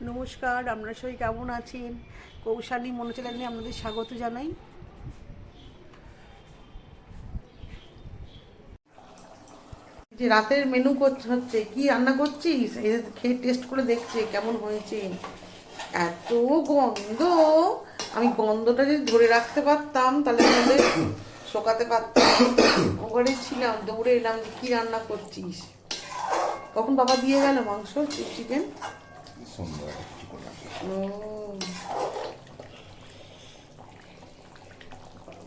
নমস্কার আপনারা সবাই কেমন আছেন? কৌশালী মনোচ্যানেলে আপনাদের স্বাগত জানাই। যে রাতের মেনু হচ্ছে, কি রান্না করছিস? খেয়ে টেস্ট করে দেখছে, কেমন হয়েছে। এত গন্ধ! আমি গন্ধটা যদি ধরে রাখতে পারতাম, তাহলে আমাদের শোকাতে পারতাম। ওখানে ছিলাম, দৌড়ে এলাম যে কি রান্না করছিস? কখন বাবা দিয়ে গেল মাংস চিকেন সন্ধ্যা ও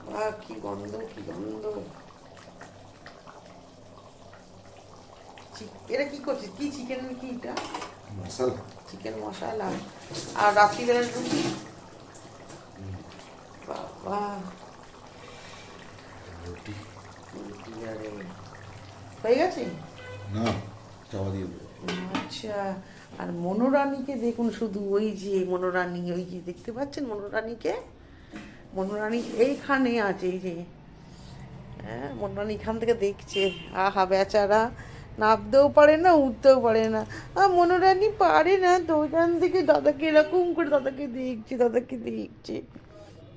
বাহ, কি গন্ধ কি গন্ধ এটা কি করছিস কি চিকেন কি এটা মশলা চিকেন মশলা আর রাত্রিবেলার রুটি বাবা রুটি রুটি আরে হয়ে গেছে না চাওয়া দিয়ে আচ্ছা আর মনোরানীকে দেখুন, শুধু ওই যে মনোরানী, ওই যে দেখতে পাচ্ছেন মনোরানীকে? মনোরানী এইখানে আছে, এই যে। হ্যাঁ মনোরানী এখান থেকে দেখছে। আহা, বেচারা। নামতেও পারে না, উঠতেও পারে না। আর মনোরানী পারে না তো ওইখান থেকে দাদাকে এরকম করে দাদাকে দেখছে দাদাকে দেখছে।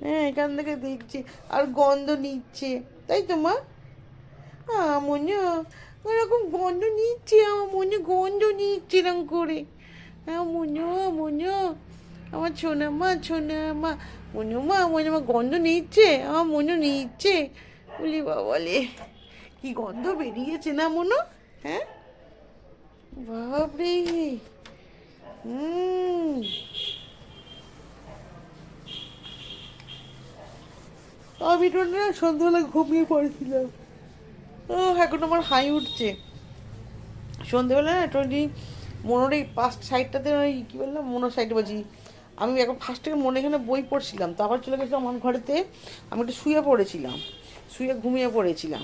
হ্যাঁ এখান থেকে দেখছে। আর গন্ধ নিচ্ছে। তাই তো, মা? মনে ওরকম গন্ধ নিচ্ছে, আমার মনে গন্ধ নিচ্ছে এরকম করে। হ্যাঁ মনে মনে, আমার ছোনা মা ছোনা মা মনে মা মনে মা, গন্ধ নিচ্ছে, আমার মনে নিচ্ছে। বলি বাবালে কি গন্ধ বেরিয়েছে না মনে? হ্যাঁ? বাপরে। হুম। আমি তো না সন্ধ্যাবেলা ঘুমিয়ে পড়েছিলাম। এখন আমার হাই উঠছে। সন্ধেবেলা না টোয়েন্টি মনোর এই পাস্ট সাইডটাতে ওই কী বললাম, মনোর সাইডে বলছি আমি এখন ফার্স্ট মনে এখানে বই পড়ছিলাম, তারপর চলে গেছিলাম আমার ঘরেতে, আমি একটু শুয়ে পড়েছিলাম, শুয়ে ঘুমিয়ে পড়েছিলাম।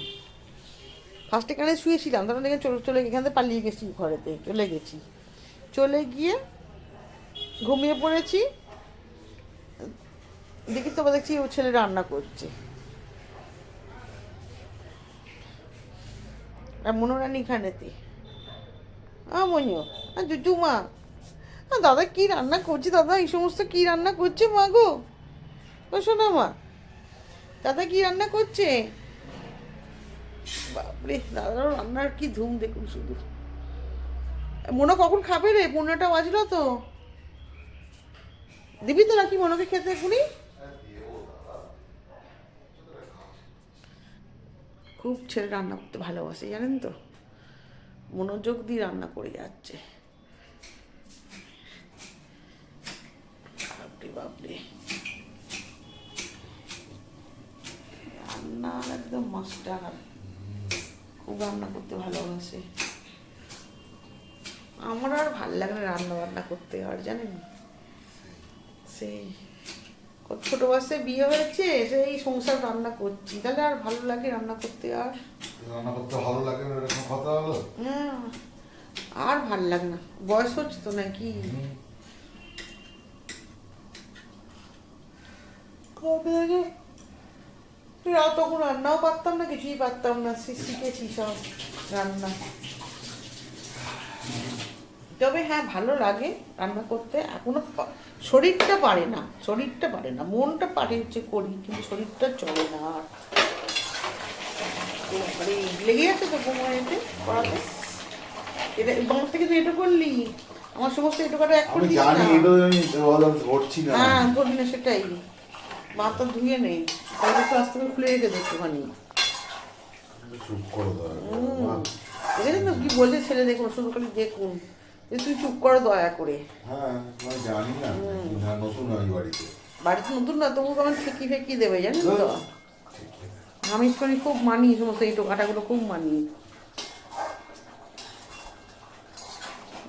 ফার্স্ট এখানে শুয়েছিলাম তখন দেখে চলে চলে এখান থেকে পালিয়ে গেছি ঘরেতে, চলে গেছি। চলে গিয়ে ঘুমিয়ে পড়েছি, দেখি তো দেখছি ও ছেলে রান্না করছে। মনোরানী এখানেতে আ মনিও আর জুজু মা আ দাদা কি রান্না করছে দাদা? এই সমস্ত কি রান্না করছে মা গো? শোনা মা, দাদা কি রান্না করছে? বাপরে দাদার রান্নার কি ধুম দেখুন শুধু। মনে কখন খাবে রে? পনেরোটা বাজলো তো। দিবি তো নাকি মনোকে খেতে এখনই খুব ছেলে রান্না করতে ভালোবাসে, জানেন তো? মনোযোগ দিয়ে রান্না করে যাচ্ছে। বাপরে বাপরে। রান্না একদম মাস্টার খুব রান্না করতে ভালোবাসে। আমার আর ভালো লাগে না রান্না বান্না করতে, আর জানেন? সেই। ছোট বয়সে বিয়ে হয়েছে সেই সংসার রান্না করছি। তাহলে আর ভালো লাগে রান্না করতে আর? রান্না করতে ভালো লাগে না এরকম কথা হলো? আর ভালো লাগে না। বয়স হচ্ছে তো নাকি? কবে আগে? রাত তখন রান্নাও পারতাম না কিছুই পারতাম না শি- শিখেছি সব রান্না। তবে হ্যাঁ ভালো লাগে রান্না করতে। এখনও শরীরটা পারে না শরীরটা পারে না। মনটা পারে হচ্ছে করি কিন্তু শরীরটা চলে না। আর লেগে আছে তো পড়াতে। এটা বাংলা থেকে তুই এটা করলি? আমার সমস্ত এটো কাটা এক করে দিস জানি এটা আমি বল ধরছি না। হ্যাঁ করবি না সেটাই। মাথা ধুয়ে নেই। তাহলে একটু আস্তে করে খুলে রেখে দে একটুখানি। চুপ করে দাও দেখেছেন তো কি বলছে ছেলে দেখুন শুধু খালি দেখুন। যে তুই চুপ করো দয়া করে। হ্যাঁ জানি না। না নতুন আমি বাড়িতে। বাড়িতে নতুন না তবু কেমন ঠেকি ফেকি দেবে জানিস তো? আমি একটুখানি খুব মানি সমস্ত এই টোকাটাগুলো খুব মানি।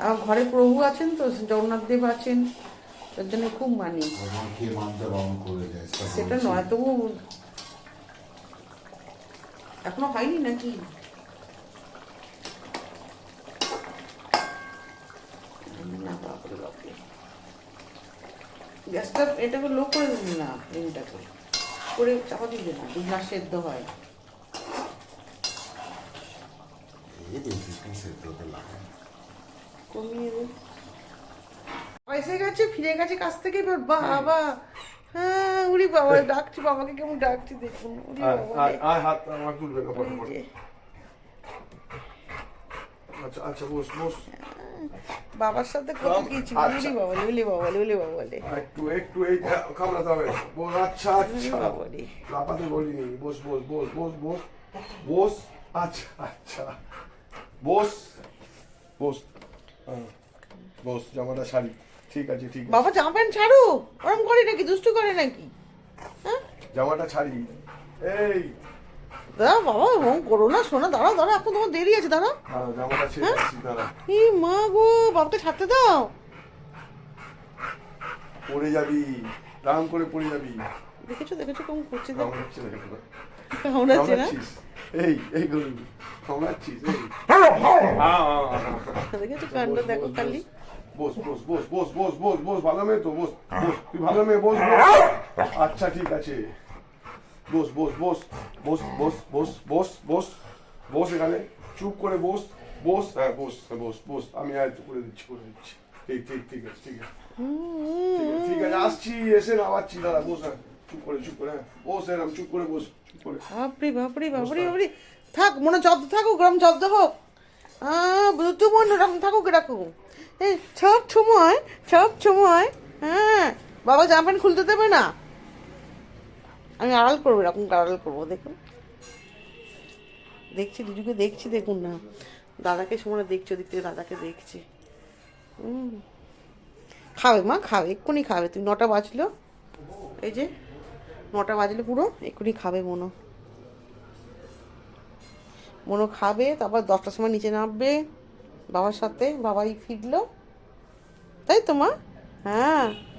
আমার ঘরে প্রভু আছেন তো জগন্নাথ দেব আছেন তার জন্য খুব মানি। করে সেটা নয় তবু এখনও হয়নি নাকি? না বাপরে বাপরে গ্যাসটা এটাকে লো করে দিন না ফ্লেমটাকে করে চাপা দিবে না দুধ না সেদ্ধ হয়। কমিয়ে এসে গেছে ফিরে গেছে কাছ থেকে এবার বাবা। হ্যাঁ উড়ি বাবা ডাকছি বাবাকে কেমন ডাকছি দেখুন। উড়ি বাবা আচ্ছা আচ্ছা বস বস। বাবার সাথে কত কিছু আচ্ছা। বাবা উড়ি বাবা উড়ি বাবা রে। একটু একটু এই কামড়াতে হবে বস আচ্ছা আচ্ছা। বাবা রে। লাপাতে বলিনি বস বস বস বস বস। বস আচ্ছা আচ্ছা। বস বস। বস জামাটা শাড়ি। ঠিক আছে ঠিক আছে। বাবা জামা প্যান্ট ছাড়ো? ওরম করে নাকি? দুষ্টু করে নাকি? হ্যাঁ? জামাটা ছাড়ি। এই দাঁড়া বাবা ওরম করো না শোনা দাঁড়াও দাঁড়া এখন তোমার দেরি আছে দাঁড়া। দাঁড়া জামাটা ছেড়ে হ্যাঁ? দাঁড়া মা গো বাবাকে ছাড়তে দাও। পড়ে যাবি রাম করে পড়ে যাবি। দেখেছ দেখেছ কেমন করছে কামড়াচ্ছে না কেমন আছে না? এই এই গরু কামড়াচ্ছিস এই। হ্যাঁ, হ্যাঁ। দেখেছ কাণ্ড দেখো খালি। বস বস বস বস বস বস বস ভালো মেয়ে তো বস বস তুই ভালো মেয়ে বস বস। আচ্ছা ঠিক আছে। বস বস বস বস বস বস বস বস বস এখানে চুপ করে বস বস হ্যাঁ বস বস বস আমি আয়ত্ত করে দিচ্ছি করে দিচ্ছি ঠিক ঠিক ঠিক আছে ঠিক আছে ঠিক আছে, আসছি এসে নামাচ্ছি দাদা বস হ্যাঁ চুপ করে চুপ করে বস এরকম চুপ করে বস চুপ করে বাপরে বাপরে বাপরে বাপরে থাক মনে জব্দ থাকুক গরম জব্দ হোক বুঝতে মন এরকম থাকুক এরকম এই সব সময় সব সময় হ্যাঁ বাবা জামা প্যান্ট খুলতে দেবে না? আমি আড়াল করব, এরকম আড়াল করব, দেখুন। দেখছি দুজুকে দেখছি, দেখুন না। দাদাকে সময় দেখছি, ওদিক থেকে দাদাকে দেখছি। হুম। খাবে মা, খাবে, এক্ষুনি খাবে। তুমি নটা বাজলো, এই যে নটা বাজলে পুরো, এক্ষুনি খাবে মনো। মনো খাবে, তারপর দশটার সময় নিচে নামবে, বাবার সাথে, বাবাই ফিরলো। তাই তো মা? হ্যাঁ।